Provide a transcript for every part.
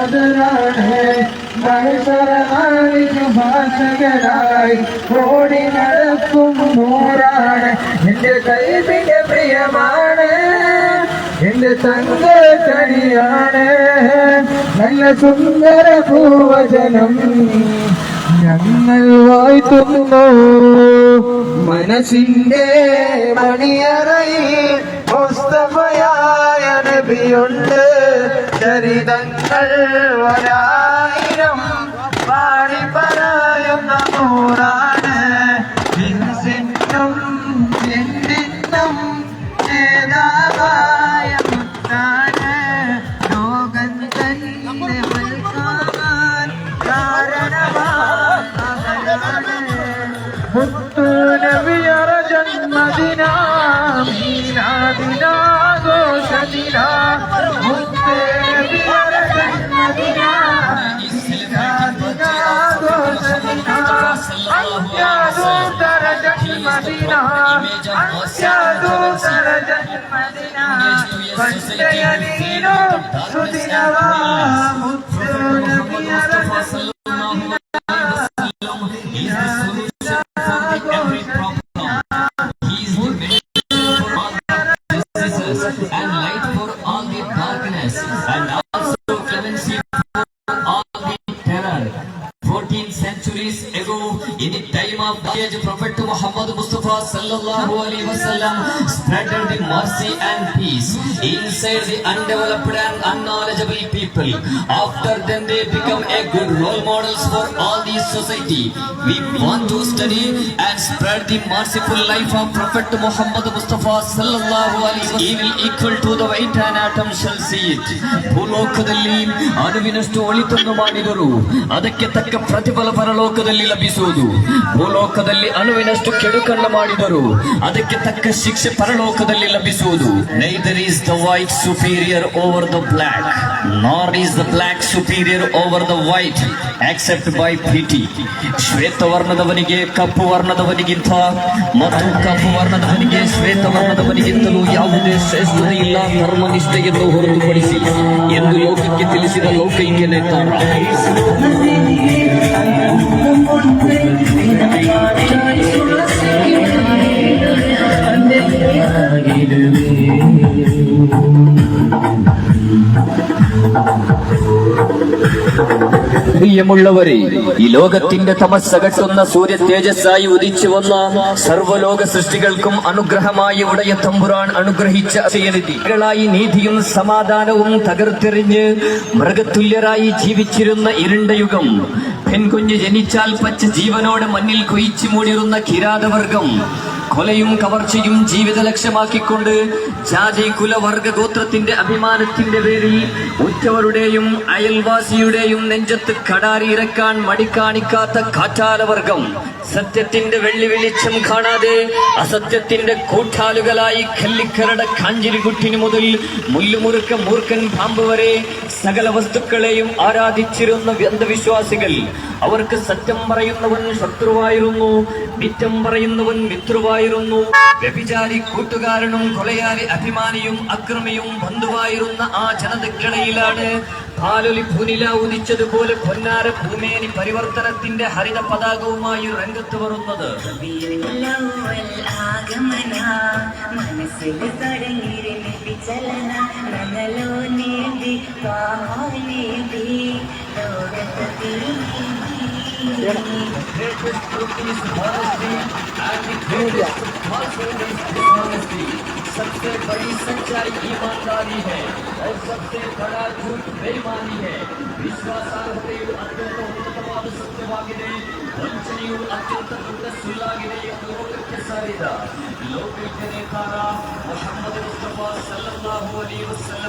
കതിരാണ് മത്സരനാളിക്ക് ഭാഷകനായി ഓടി നടക്കും നൂറാണ്. എന്റെ കൈവിന്റെ പ്രിയമാണ്. എന്റെ തങ്കക്കണിയാണ് നല്ല സുന്ദര ഭൂവചനം. ഞങ്ങൾ വായിത്തുന്നു മനസ്സിന്റെ മണിയറയിൽ മുസ്തഫയായ നബിയുണ്ട്. ചരിതങ്ങൾ ഒരായിരം പാടി പറയുന്ന നൂറാണ് മുത്തുനബിയറ ജന്മദിന മീനാദിനാഘോഷദിന മുത്തുനബിയറ ജന്മദിന മീനാദിനാഘോഷദിന അന്യാദൂതര ജന്മദിന അന്യാദൂതര ജന്മദിന വന്ദയനീനോ സുദിനവാ മുത്തുനബിയറ ജന്മദിന Prophet Muhammad Mustafa sallallahu alaihi wasallam spread the mercy and peace inside the undeveloped and unknowledgeable people. After them, they become a good role models for all the society. We want to study and spread the merciful life of Prophet Muhammad Mustafa sallallahu alaihi wasallam. He will equal to the weight an atom shall see it. ಭೂಲೋಕದಲ್ಲಿ ಅಣುವಿನಷ್ಟು ಒಳಿತನ್ನು ಮಾಡಿದರು ಅದಕ್ಕೆ ತಕ್ಕ ಪ್ರತಿಫಲ ಪರಲೋಕದಲ್ಲಿ ಲಭಿಸುವುದು ಭೂಲೋಕದಲ್ಲಿ ಅಣುವಿನಷ್ಟು ಕೆಡುಕನ್ನು ಮಾಡಿದರು. ಅದಕ್ಕೆ ತಕ್ಕ ಶಿಕ್ಷೆ ಪರಲೋಕದಲ್ಲಿ ಲಭಿಸುವುದು. Neither is the white superior over the black nor is the black superior over the white except by piety ಶ್ವೇತ ವರ್ಣದವನಿಗೆ ಕಪ್ಪು ವರ್ಣದವನಿಗಿಂತ ಮತ್ತು ಕಪ್ಪು ವರ್ಣದವನಿಗೆ ಶ್ವೇತ ವರ್ಣದವನಿಗಿಂತಲೂ ಯಾವುದೇ ಶ್ರೇಷ್ಠತೆ ಇಲ್ಲ, ಧರ್ಮನಿಷ್ಠೆಯನ್ನು ಹೊರತುಪಡಿಸಿ ಎಂದು ಲೋಕಕ್ಕೆ ತಿಳಿಸಿದ ಲೌಕೈಕ್ಯ ನೇತಾರ പ്രിയമുള്ളവരെ ഈ ലോകത്തിന്റെ തമസ്സകട്ടുന്ന സൂര്യ തേജസ്സായി ഉദിച്ചു വന്ന സർവലോക സൃഷ്ടികൾക്കും അനുഗ്രഹമായി ഉടയ തമ്പുരാൻ അനുഗ്രഹിച്ച അസയനിധികളായി നീതിയും സമാധാനവും തകർത്തെറിഞ്ഞ് മൃഗതുല്യരായി ജീവിച്ചിരുന്ന ഇരുണ്ട യുഗം പെൺകുഞ്ഞ് ജനിച്ചാൽ പച്ച ജീവനോട് മണ്ണിൽ കുയിച്ചു മൂടിയിരുന്ന കിരാതവർഗം. കൊലയും കവർച്ചയും ജീവിത ലക്ഷ്യമാക്കിക്കൊണ്ട് ജാതി കുലവർഗ ഗോത്രത്തിന്റെ അഭിമാനത്തിന്റെ പേരിൽ ഉറ്റവരുടെയും അയൽവാസിയുടെയും നെഞ്ചത്ത് കടാരി ഇറക്കാൻ മടിക്കാണിക്കാത്ത കാറ്റാലവർഗം സത്യത്തിന്റെ വെള്ളി വെളിച്ചം കാണാതെ അസത്യത്തിന്റെ കൂട്ടാലുകളായി കല്ലിക്കരട കാഞ്ചിരികുട്ടിനു മുതൽ മുല്ലുമുറുക്ക മൂർക്കൻ പാമ്പ് വരെ സകല വസ്തുക്കളെയും ആരാധിച്ചിരുന്ന അന്ധവിശ്വാസികൾ അവർക്ക് സത്യം പറയുന്നവൻ ശത്രുവായിരുന്നു മിറ്റം പറയുന്നവൻ മിത്രുവായിരുന്നു. വ്യഭിചാരി കൂട്ടുകാരനും കൊലയാളി അഭിമാനിയും അക്രമിയും ബന്ധുവായിരുന്ന ആ ജനതക്കിടയിലാണ് പാലൊലി പുനില ഉദിച്ചതുപോലെ പൊന്നാര ഭൂമേനി പരിവർത്തനത്തിന്റെ ഹരിത പതാകവുമായി രംഗത്ത് വരുന്നത്. ലോകത്തെ सबसे बड़ी सच्चाई ईमानदारी है और सबसे बड़ा झूठ बेईमानी है ವಿಶ್ವಾಸಾರ್ಹತೆಯು ಅತ್ಯಂತ ಉನ್ನತವಾದ ಸತ್ಯವಾಗಿದೆ ವಂಚನೆಯು ಅತ್ಯಂತ ದೊಡ್ಡ ಸುಳ್ಳಾಗಿದೆ ಎಂದು ಲೋಕಕ್ಕೆ ಸಾರಿದ ಲೋಕೈಕ್ಯ ನೇತಾರ ಮೊಹಮ್ಮದ್ ಮುಸ್ತಫಾ ಸಲ್ಲಲ್ಲಾಹು ಅಲೈಹಿ ವಸಲ್ಲಮ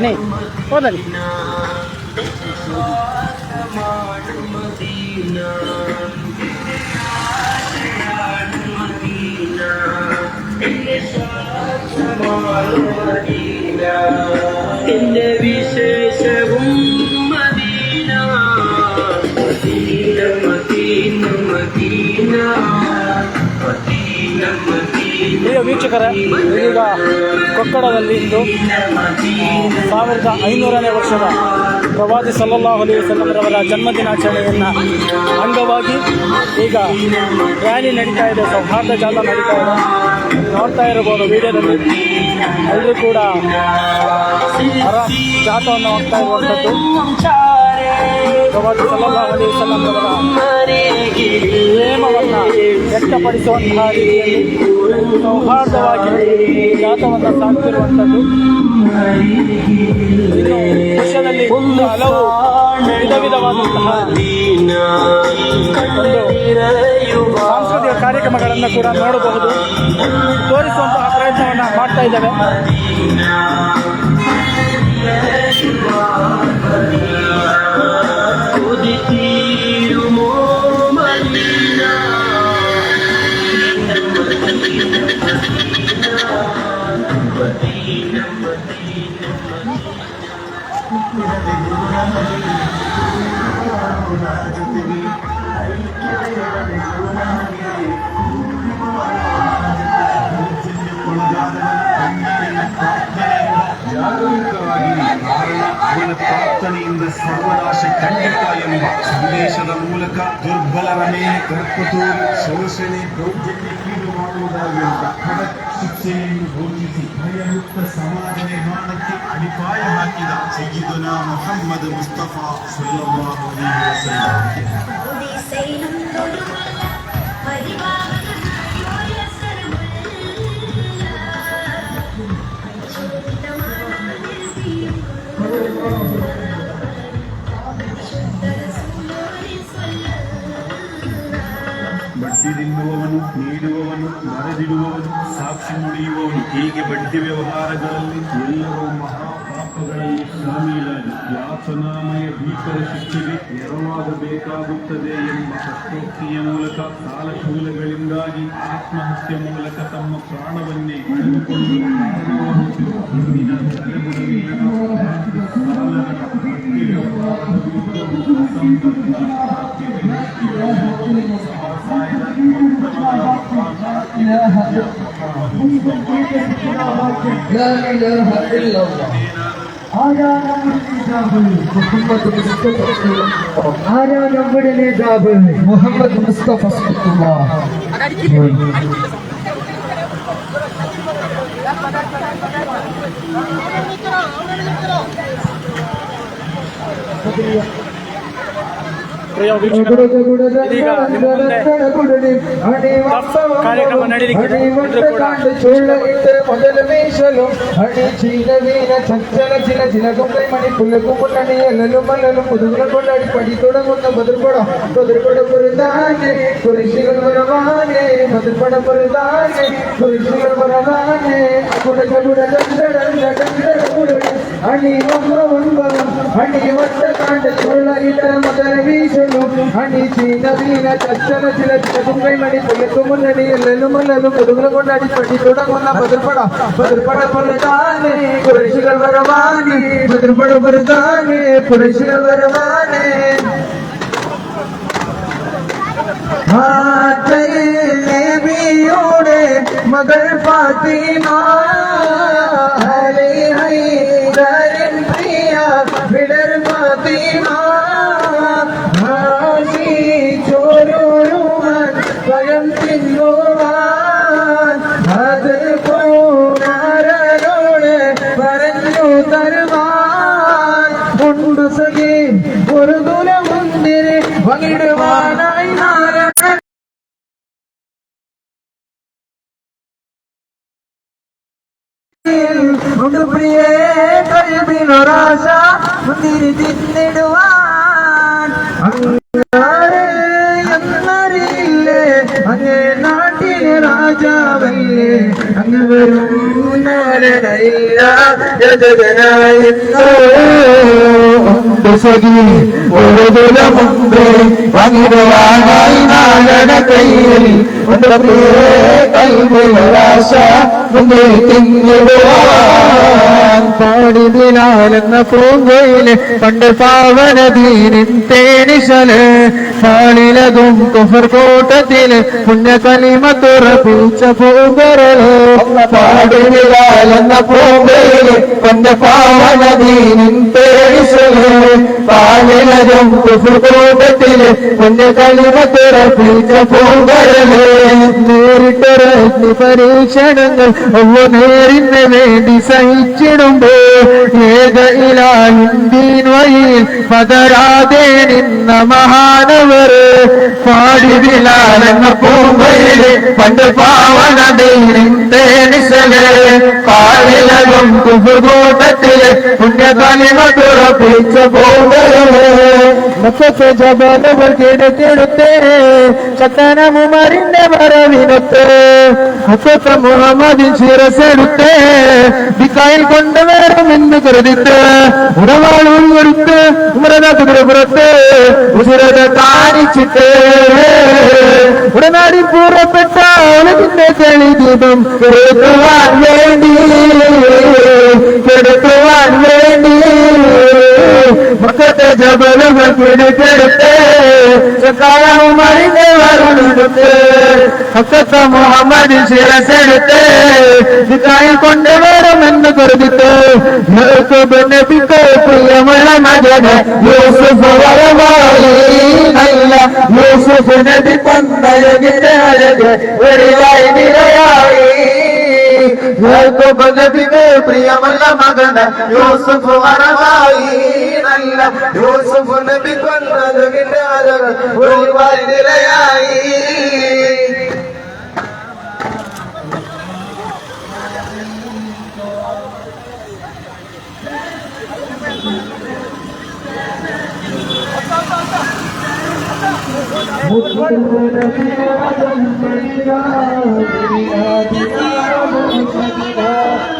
ഓനെ പോന്നൽ എന്റെ വിശേഷവും Medina Medina Medina. Medina Medina. ಪ್ರಿಯ ವೀಕ್ಷಕರೇ ಈಗ ಕೊಕ್ಕಡದಲ್ಲಿಂದು ಸಾವಿರದ ಐನೂರನೇ ವರ್ಷದ ಪ್ರವಾದಿ ಸಲ್ಲಲ್ಲಾಹು ಅಲಿ ವಸಲ್ಲಂರವರ ಜನ್ಮದಿನಾಚರಣೆಯನ್ನು ಅಂಗವಾಗಿ ಈಗ ರ್ಯಾಲಿ ನಡೀತಾ ಇದೆ, ಸೌಹಾರ್ದ ಜಾಲ ನಡೀತಾ ಇದೆ. ನೋಡ್ತಾ ಇರಬಹುದು ವಿಡಿಯೋದಲ್ಲಿ. ಎಲ್ಲರೂ ಕೂಡ ಜಾಥವನ್ನು ಹೋಗ್ತಾ ಇರುವಂಥದ್ದು. ಪ್ರವಾದಿ ಸಲ್ಲಲ್ಲಾಹು ಅಲೈಹಿ ವಸಲ್ಲಂರವರ ಪ್ರೇಮವನ್ನು ವ್ಯಕ್ತಪಡಿಸುವಂತಹ ರೀತಿಯಲ್ಲಿ ಸೌಹಾರ್ದವಾಗಿ ಜಾತವನ್ನು ಸಾಗ್ತಿರುವಂಥದ್ದು ಇನ್ನು ವಿಷಯದಲ್ಲಿ ಒಂದು ಹಲವು ವಿಧ ವಿಧವಾದಂತಹ ಸಾಂಸ್ಕೃತಿಕ ಕಾರ್ಯಕ್ರಮಗಳನ್ನು ಕೂಡ ನೋಡಬಹುದು. ತೋರಿಸುವಂತಹ ಪ್ರಯತ್ನವನ್ನು ಮಾಡ್ತಾ ಇದ್ದೇವೆ. ಅವನ ಪ್ರಾರ್ಥನೆಯಿಂದ ಸರ್ವನಾಶ ಖಂಡಿತ ಎಂಬ ಸಂದೇಶದ ಮೂಲಕ ದುರ್ಬಲರ ಮೇಲೆ ಕರ್ಕ ತೋರಿ ಶೋಷಣೆ ದೌರ್ಜನ್ಯ ಕೀಡು ಮಾಡುವುದಾಗಿ ಅಂತ ಖಡಕ್ ಶಿಕ್ಷೆಯನ್ನು ಘೋಷಿಸಿ ಭಯಮುಕ್ತ ಸಮಾಜ ನಿರ್ಮಾಣಕ್ಕೆ ಅಡಿಪಾಯ ಹಾಕಿದ ಸಯ್ಯಿದುನ ಮೊಹಮ್ಮದ್ ಮುಸ್ತಫಾ ಸಲ್ಲಲ್ಲಾಹು ಅಲೈಹಿ ತಿನ್ನುವವನು, ನೀಡುವವನು, ಮರೆದಿಡುವವನು, ಸಾಕ್ಷಿ ನುಡಿಯುವವನು, ಹೀಗೆ ಬಡ್ಡಿ ವ್ಯವಹಾರಗಳಲ್ಲಿ ಎಲ್ಲರೂ ಪಾಪಗಳನ್ನು ಶಾಮೀಲಾಗಿ ಯಾತನಾಮಯ ಭೀಕರ ಶಿಕ್ಷೆಗೆ ನೆರವಾಗಬೇಕಾಗುತ್ತದೆ ಎಂಬ ಸತ್ಯೋಕ್ತಿಯ ಮೂಲಕ ಸಾಲಶೂಲಗಳಿಂದಾಗಿ ಆತ್ಮಹತ್ಯೆ ಮೂಲಕ ತಮ್ಮ ಪ್ರಾಣವನ್ನೇ ಕಳೆದುಕೊಂಡು ಕಾರಣವಾಗುತ್ತಿರುವ لا إله إلا الله ആരാ നമ്മുടെ നേതാവ് മുഹമ്മദ് മുസ്തഫ ಪ್ರಿಯ ವೀಕ್ಷಕರು ಇದೀಗ ನಿಮ್ಮ ಮುಂದೆ ಕಾರ್ಯಕ್ರಮ ನಡೀಲಿಕ್ಕಿದೆ ಇದು ಕೂಡ ಚೋಳ ಇದ್ದರೆ ಮೊದಲ ಮೇಷಲು ಹಣಿ ಚೀಲ ವೀರ ಚಂಚಲ ಚಿಲ ಎಲ್ಲೆಲ್ಲೂ ಹಣಿ ಚೀನ ದೀನ ಚಚ್ಚನ ಚಿಲ ಚಿಲಕುಂಗೈ ಮಣಿ ಪೊಯ್ಯಕ್ಕೂ ಮುನ್ನಡಿ ಎಲ್ಲೆಲ್ಲೂ ಮುಲ್ಲಲು ಕುದುಗುಲ கொண்டாடி படி தொடங்குள்ள பதிர்படா பதிர்பட பொருதானே மகள் பாத்தினா അങ്ങാരെ എന്നറിയില്ലേ അങ്ങേ നാട്ടിലെ രാജാവല്ലേ? അങ്ങ് വരും ഒരു ദുലമുണ്ട് പങ്കിടുവാനായി നാളെ കയ്യിൽ ഉണ്ട് പൂങ്കയിൽ പാടി പണ്ട് പാവനദീനിൻ തേനിശൽ പാളിലതും കുഫർ കൂട്ടത്തിൽ പുണ്യ കലിമ തുറപ്പിച്ച പൂങ്കരൽ പാടി പൂങ്കോയിൽ പണ്ട് പാവനദീനിൻ തേനിശൽ പാളിലതും കുഫർ കൂട്ടത്തിൽ പുണ്യ പൂങ്കരമേ നേരിട്ടൊരഗ്നി പരീക്ഷണങ്ങൾ ഒന്നു നേരിന് വേണ്ടി സഹിച്ചിടുമ്പോ ഏക ഇലാഹിന്ദീൻ വഴിയിൽ പതരാതെ നിന്ന മഹാനവർ പാടി ബിലാലെന്ന പൂമ്പയിലെ പണ്ട് പാവനദീനിൻ തേനിസൽ പാലിലകും കുഫുകൂട്ടത്തിൽ പുണ്യകലിമ തുറപ്പിച്ച പൂമ്പയിൽ മക്കത്തെ കിടത്തിടുത്തേ ചത്തനമുമറിന്റെ വരവിനൊത്ത് അക്കത്തെ മുഹമ്മദിൻ ശിരസെടുത്ത് ബിക്കായിൽ കൊണ്ടുവരുമെന്ന് കരുതിത്ത് ഉടവാളും കൊടുത്ത് ഉമരത കുതിരപുറത്ത് ഉസിരത കാണിച്ചിട്ട് ഉടനാടി പൂർവപ്പെട്ട ഒളിവിന്റെ തെളി ദീപം കെടുത്തുവാൻ വേണ്ടി കെടുത്തുവാൻ വേണ്ടി മക്കത്തെ ജബലുകൾ പിടിച്ചെടുത്ത് ചക്കായവുമറിന്റെ വരുന്നെടുത്ത് മക്കത്തെ മുഹമ്മദ് ശിരസെടുത്ത് ഇക്കായി കൊണ്ടുവരുമെന്ന് കരുതിത്ത് നബിക്ക് പ്രിയമുള്ള മകന് യൂസുഫ് വരവായി നല്ല യൂസുഫ് നബി പന്തഴകിന്റെ അഴക് വെളിവായി നിരയായി നബിക്ക് പ്രിയമുള്ള മകന് യൂസുഫ് വരവായി അല്ല യൂസുഫ് നബി കൊന്നതുകിന്റെ ആളുകൾ ഒരുപാട് നിലയായി मुझे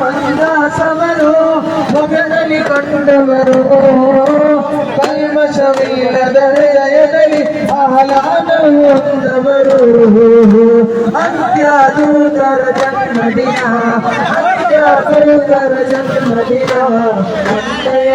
ಮಂದಾಸವರು ಮೊಗದಲ್ಲಿ ಕಂಡವರು ಕಲ್ಮಶವಿಲ್ಲದ ಹೃದಯದಲ್ಲಿ ಆಹ್ಲಾದವು ಹೊಂದವರು ಅಂತ್ಯದೂತರ ಜನ್ಮದಿನ ಅಂತ್ಯದೂತರ ಜನ್ಮದಿನ ಅಂತ್ಯ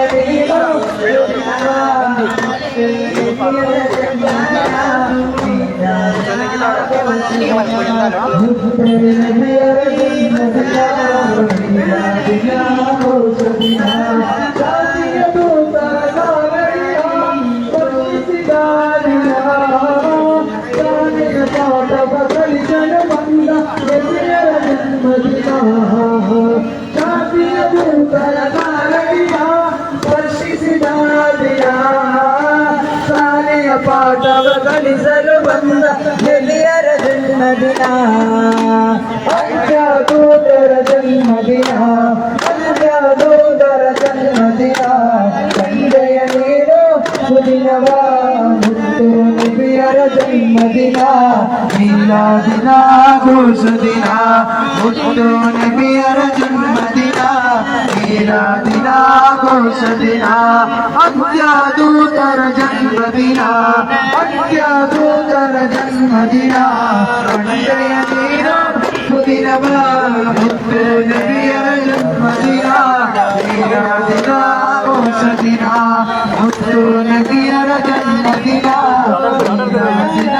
మిలాదినా ఘోషదినా ముట్టు నబీ అర జన్మదినా మిలాదినా ఘోషదినా అత్యాదూతర జన్మదినా అత్యాదూతర జన్మదినా రణజయ దీనా దినవా ముట్టు నబీ అర జన్మదినా మిలాదినా ఘోషదినా ముట్టు నబీ అర జన్మదినా మిలాదినా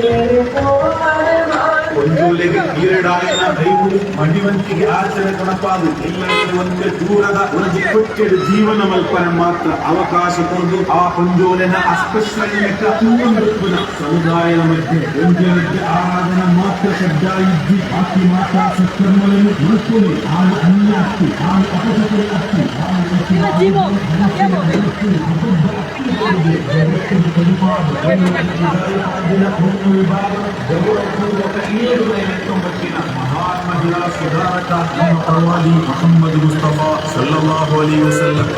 medio ಕಾರಣ ದಯವಿಟ್ಟು ಮಡಿವಂತಿಗೆ ಆಚರಣೆ ಇಲ್ಲದೆ ಒಂದು ದೂರದ ಒಂದು ಕೊಟ್ಟಿರು ಜೀವನ ಮಲ್ಪನೆ ಮಾತ್ರ ಅವಕಾಶ ಕೊಡದು ಆ ಪಂಜೋಲಿನ ಅಸ್ಪಷ್ಟನೆಯಕ್ಕ ಇನ್ನೊಂದು ಸಮುದಾಯದ ಮಧ್ಯೆ ಒಂದರದ್ದು ಆರಾಧನೆ ಮಾತ್ರ ಶಬ್ದ ಇದ್ದಿ ಆಕಿ ಮಾತಾ ಸತ್ಕರ್ಮಗಳನ್ನು ಉಳಿಸಿಕೊಳ್ಳಿ ಹಾಗೂ ಅನ್ನ ಅಕ್ಕಿ ಹಾಲು ಅಪಸಕರಿ ಅಕ್ಕಿ ಪರಿಪಾದ ವಿಭಾಗ ಗೌರವ ಪೂರ್ವಕ ಏಳು ಎತ್ತೊಂಬತ್ತಿನ பரவாதி முகமது முஸ்தபா சல்லல்லாஹு அலி வசல்லம்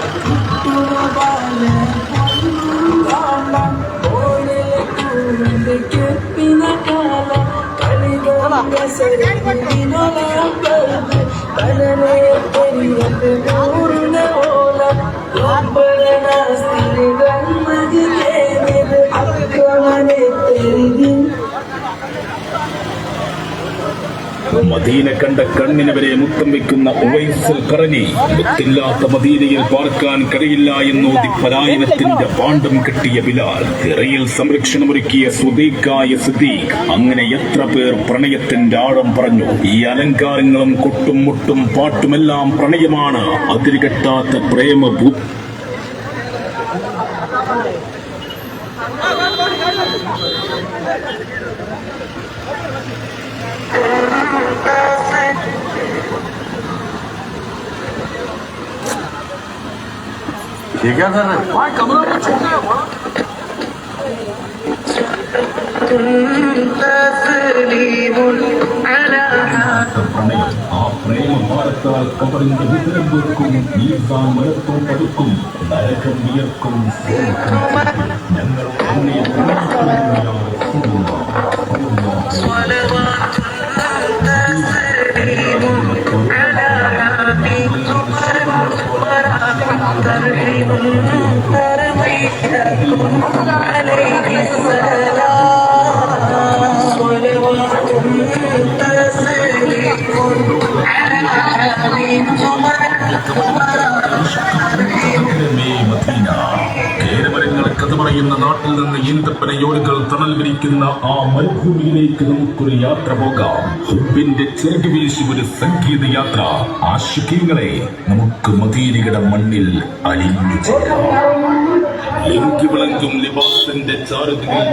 கலிதோ മദീന കണ്ട കണ്ണിന് വരെ മുത്തം വെക്കുന്ന ഉവൈസൽ കറനി മുത്തില്ലാത്ത മദീനയിൽ പാർക്കാൻ കഴിയില്ല എന്നോതി പലായനത്തിന്റെ പാണ്ഡം കിട്ടിയ ബിലാൽ തിറയിൽ സംരക്ഷണമൊരുക്കിയ സുദീഖായ സിദ്ദീഖ്. അങ്ങനെ എത്ര പേർ പ്രണയത്തിന്റെ ആഴം പറഞ്ഞു. ഈ അലങ്കാരങ്ങളും കൊട്ടും മുട്ടും പാട്ടുമെല്ലാം പ്രണയമാണ്. അതിരുകെട്ടാത്ത പ്രേമഭൂ പ്രണയം ആ പ്രേമഭാരത്താൽ കബറിന്റെ വിതരം വെക്കും നീസാൻ മലത്തും പതുക്കും നരകം വിയർക്കും സ്വർഗം ചുറ്റും. ഞങ്ങൾ കഥ പറയുന്ന നാട്ടിൽ നിന്ന് ഈന്തപ്പനയോടുകൾ തണൽ വിരിക്കുന്ന ആ മരുഭൂമിയിലേക്ക് നമുക്കൊരു യാത്ര പോകാം. ഹുബിന്റെ ചെറുകു വീശി ഒരു സംഗീത യാത്ര. ആശുഖ്യങ്ങളെ മദീനയുടെ മണ്ണിൽ അലിഞ്ഞു ചേരാം. ലിങ്കി ലിബാസിന്റെ ചാരുതയിൽ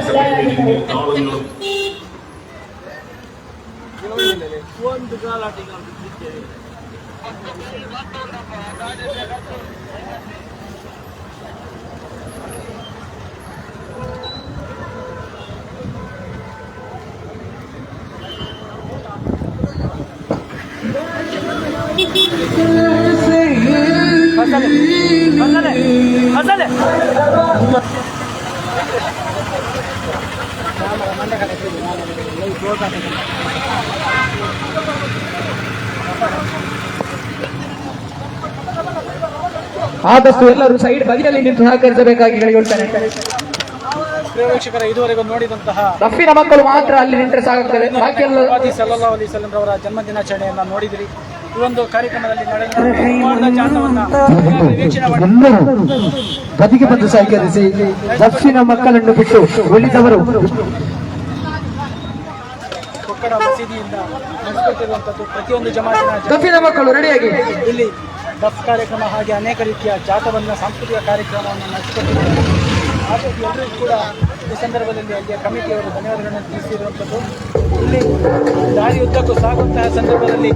ಆದಷ್ಟು ಎಲ್ಲರೂ ಸೈಡ್ ಬದಿಯಲ್ಲಿ ನಿಂತು ಸಹಕರಿಸಬೇಕಾಗಿ ಹೇಳಿಕೊಳ್ತಾರೆ ಪ್ರೇಕ್ಷಕರ ಇದುವರೆಗೂ ನೋಡಿದಂತಹ ರಫಿನ ಮಕ್ಕಳು ಮಾತ್ರ ಅಲ್ಲಿ ನಿಂತರೆ ಸಾಕಾಗ್ತದೆ. ಬಾಕಿ ಎಲ್ಲ ಅಲೈಹಿ ವಸಲ್ಲಂ ರವರ ಜನ್ಮ ದಿನಾಚರಣೆಯನ್ನ ನೋಡಿದಿರಿ. ಈ ಒಂದು ಕಾರ್ಯಕ್ರಮದಲ್ಲಿ ಮಾಡಿ ಬದಿಗೆ ಬಂದು ಸಹಕರಿಸಿ ದಕ್ಷಿಣ ಮಕ್ಕಳನ್ನು ಬಿಟ್ಟು ಉಳಿದವರು. ಪ್ರತಿಯೊಂದು ಜಮಾತಿನ ರಫಿನ ಮಕ್ಕಳು ರೆಡಿಯಾಗಿ. ಇಲ್ಲಿ ಬಸ್ ಕಾರ್ಯಕ್ರಮ ಹಾಗೆ ಅನೇಕ ರೀತಿಯ ಜಾತವನ್ನು ಸಾಂಸ್ಕೃತಿಕ ಕಾರ್ಯಕ್ರಮವನ್ನು ನಡೆಸಿಕೊಟ್ಟಿದ್ದಾರೆ. ಹಾಗೂ ಎಲ್ಲರಿಗೂ ಕೂಡ ಈ ಸಂದರ್ಭದಲ್ಲಿ ಅಲ್ಲಿಯ ಕಮಿಟಿಯವರು ಧನ್ಯವಾದಗಳನ್ನು ತಿಳಿಸಿರುವಂಥದ್ದು ಇಲ್ಲಿ ದಾರಿಯುದ್ದಕ್ಕೂ ಸಾಗುವಂತಹ ಸಂದರ್ಭದಲ್ಲಿ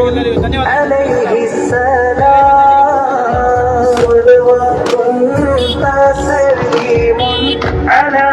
ಅವರಿಗೆ ಧನ್ಯವಾದ